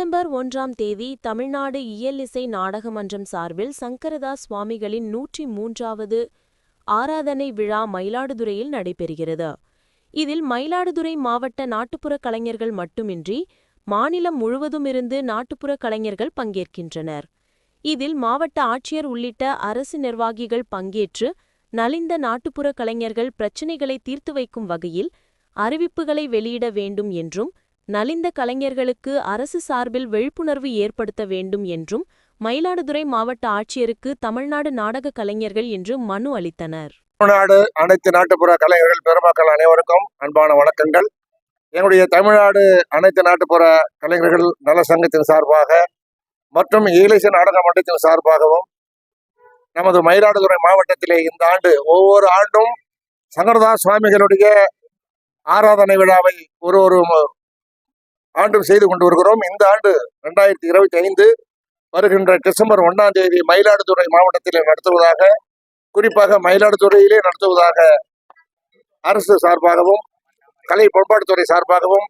December ஒன்றாம் தேதி தமிழ்நாடு இயல் இசை நாடகமன்றம் சார்பில் சங்கரதாஸ் சுவாமிகளின் நூற்றி மூன்றாவது ஆராதனை விழா மயிலாடுதுறையில் நடைபெறுகிறது. இதில் மயிலாடுதுறை மாவட்ட நாட்டுப்புற கலைஞர்கள் மட்டுமின்றி மாநிலம் முழுவதுமிருந்து நாட்டுப்புற கலைஞர்கள் பங்கேற்கின்றனர். இதில் மாவட்ட ஆட்சியர் உள்ளிட்ட அரசு நிர்வாகிகள் பங்கேற்று நலிந்த நாட்டுப்புற கலைஞர்கள் பிரச்சினைகளை தீர்த்து வைக்கும் வகையில் அறிவிப்புகளை வெளியிட வேண்டும் என்றும் நலிந்த கலைஞர்களுக்கு அரசு சார்பில் விழிப்புணர்வு ஏற்படுத்த வேண்டும் என்றும் மயிலாடுதுறை மாவட்ட ஆட்சியருக்கு தமிழ்நாடு நாடக கலைஞர்கள் என்று மனு அளித்தனர். தமிழ்நாடு அனைத்து நாட்டுப்புற கலைஞர்கள் பெருமக்கள் அனைவருக்கும் அன்பான வணக்கங்கள். என்னுடைய தமிழ்நாடு அனைத்து நாட்டுப்புற கலைஞர்கள் நல சங்கத்தின் சார்பாக மற்றும் ஈலேச நாடக மன்றத்தின் சார்பாகவும் நமது மயிலாடுதுறை மாவட்டத்திலே இந்த ஆண்டு ஒவ்வொரு ஆண்டும் சங்கரதாஸ் சுவாமிகளுடைய ஆராதனை விழாவை ஒரு ஒரு ஆண்டும் செய்து கொண்டு வருகிறோம். இந்த ஆண்டு ரெண்டாயிரத்தி இருபத்தி ஐந்து வருகின்ற டிசம்பர் ஒன்றாம் தேதி மயிலாடுதுறை மாவட்டத்தில் நடத்துவதாக குறிப்பாக மயிலாடுதுறையிலே நடத்துவதாக அரசு சார்பாகவும் கலை பண்பாட்டுத்துறை சார்பாகவும்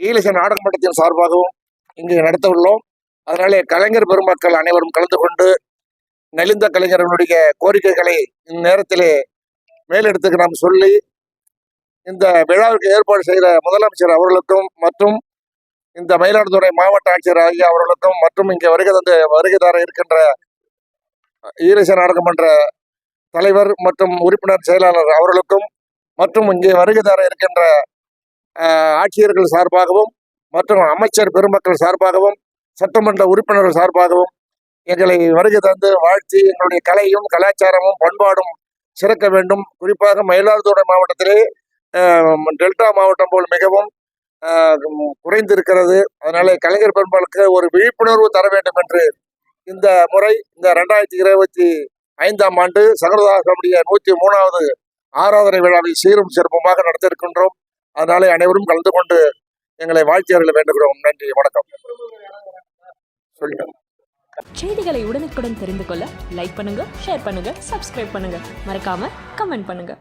ஈலிச நாடகமன்றத்தின் சார்பாகவும் இங்கு நடத்த உள்ளோம். அதனாலே கலைஞர் பெருமக்கள் அனைவரும் கலந்து கொண்டு நலிந்த கலைஞர்களுடைய கோரிக்கைகளை இந்நேரத்திலே மேலெடுத்துக்கு நாம் சொல்லி இந்த விழாவிற்கு ஏற்பாடு செய்த முதலமைச்சர் அவர்களுக்கும் மற்றும் இந்த மயிலாடுதுறை மாவட்ட ஆட்சியர் ஆகிய அவர்களுக்கும் மற்றும் இங்கே வருகை தந்து வருகை தர இருக்கின்ற ஈரச நாடகமன்ற தலைவர் மற்றும் உறுப்பினர் செயலாளர் அவர்களுக்கும் மற்றும் இங்கே வருகை தர இருக்கின்ற ஆட்சியர்கள் சார்பாகவும் மற்றும் அமைச்சர் பெருமக்கள் சார்பாகவும் சட்டமன்ற உறுப்பினர்கள் சார்பாகவும் எங்களை வருகை தந்து வாழ்த்தி எங்களுடைய கலையும் கலாச்சாரமும் பண்பாடும் சிறக்க வேண்டும். குறிப்பாக மயிலாடுதுறை மாவட்டத்திலே டெல்டா மாவட்டம் போல் மிகவும் குறைந்திருக்கிறது. அதனால கலைஞர் பெருமக்களுக்கு ஒரு விழிப்புணர்வு தர வேண்டும் என்று இந்த முறை இந்த ரெண்டாயிரத்தி இருபத்தி ஐந்தாம் ஆண்டு சகரதாசனுடைய நூற்றி மூணாவது ஆராதனை விழாவை சீரும் சிறப்புமாக நடத்த இருக்கின்றோம் அதனாலே அனைவரும் கலந்து கொண்டு எங்களை வாழ்த்தியர்களை வேண்டுகிறோம். நன்றி வணக்கம். சொல்லுங்க. செய்திகளை உடனுக்குடன் தெரிந்து கொள்ள லைக் பண்ணுங்க ஷேர் பண்ணுங்க சப்ஸ்கிரைப் பண்ணுங்க. மறக்காம கமெண்ட் பண்ணுங்க.